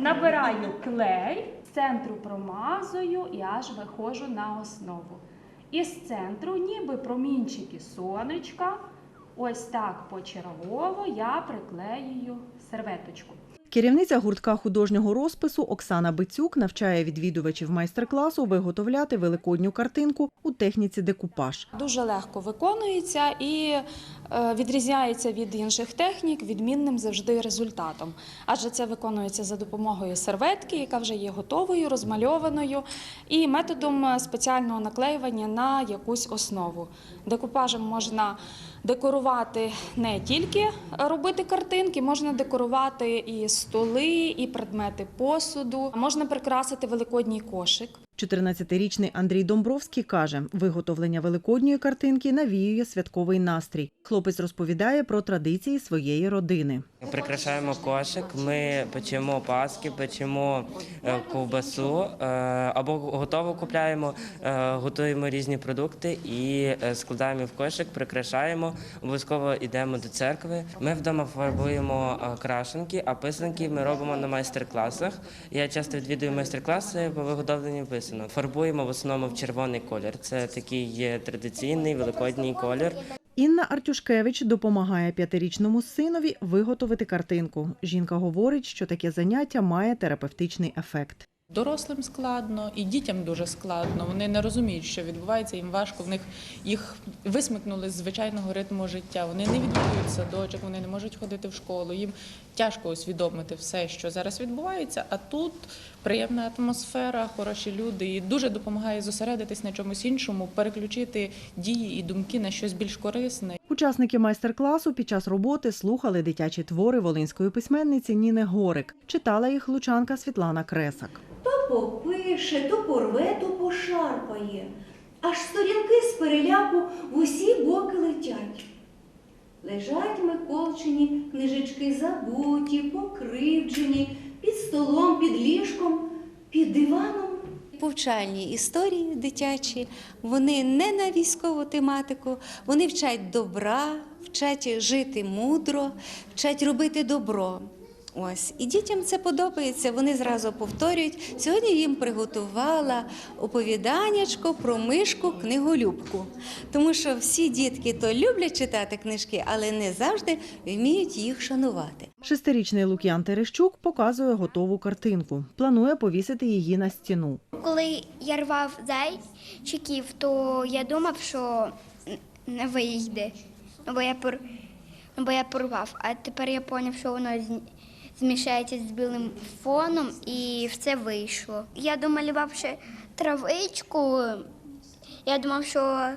Набираю клей, з центру промазую і аж виходжу на основу. І з центру, ніби промінчики сонечка, ось так почергово я приклеюю серветочку. Керівниця гуртка художнього розпису Оксана Бицюк навчає відвідувачів майстер-класу виготовляти великодню картинку у техніці декупаж. Дуже легко виконується і е, відрізняється від інших технік відмінним завжди результатом. Адже це виконується за допомогою серветки, яка вже є готовою, розмальованою, і методом спеціального наклеювання на якусь основу. Декупажем можна декорувати не тільки робити картинки, можна декорувати і столи, і предмети посуду, можна прикрасити великодній кошик. 14-річний Андрій Домбровський каже, виготовлення великодньої картинки навіює святковий настрій. Хлопець розповідає про традиції своєї родини. Прикрашаємо кошик, ми печемо паски, печемо е, ковбасу е, або готово купляємо, е, готуємо різні продукти і складаємо в кошик, прикрашаємо. Обов'язково йдемо до церкви. Ми вдома фарбуємо крашенки, а писанки ми робимо на майстер-класах. Я часто відвідую майстер-класи по виготовленню писанок. Фарбуємо в основному в червоний колір. Це такий є традиційний великодній колір. Інна Артюшкевич допомагає п'ятирічному синові виготовити картинку. Жінка говорить, що таке заняття має терапевтичний ефект. Дорослим складно і дітям дуже складно. Вони не розуміють, що відбувається, їм важко. В них їх висмикнули з звичайного ритму життя. Вони не відвідують садочок, вони не можуть ходити в школу. Їм тяжко усвідомити все, що зараз відбувається. А тут приємна атмосфера, хороші люди, і дуже допомагає зосередитись на чомусь іншому, переключити дії і думки на щось більш корисне. Учасники майстер-класу під час роботи слухали дитячі твори волинської письменниці Ніни Горик. Читала їх лучанка Світлана Кресак. Попише, то порве, то пошарпає. Аж сторінки з переляку в усі боки летять. Лежать Миколчині книжечки забуті, покривджені, під столом, під ліжком, під диваном. повчальні історії дитячі, вони не на військову тематику, вони вчать добра, вчать жити мудро, вчать робити добро. Ось і дітям це подобається. Вони зразу повторюють. Сьогодні їм приготувала оповіданнячко про мишку книголюбку, тому що всі дітки то люблять читати книжки, але не завжди вміють їх шанувати. Шестирічний Лук'ян Терещук показує готову картинку. Планує повісити її на стіну. Коли я рвав зайчиків, то я думав, що не вийде, бо я, пор... бо я порвав. А тепер я зрозумів, що воно змішається з білим фоном і все вийшло. Я домалював ще травичку. Я думав, що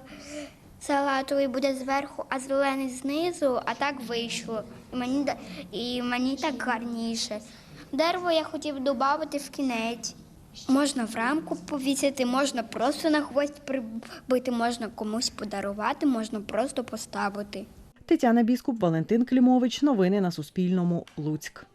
салатовий буде зверху, а зелений знизу, а так вийшло. І мені, і мені так гарніше. Дерево я хотів додати в кінець. Можна в рамку повісити, можна просто на гвоздь прибити, можна комусь подарувати, можна просто поставити. Тетяна Біскуп, Валентин Клімович. Новини на Суспільному. Луцьк.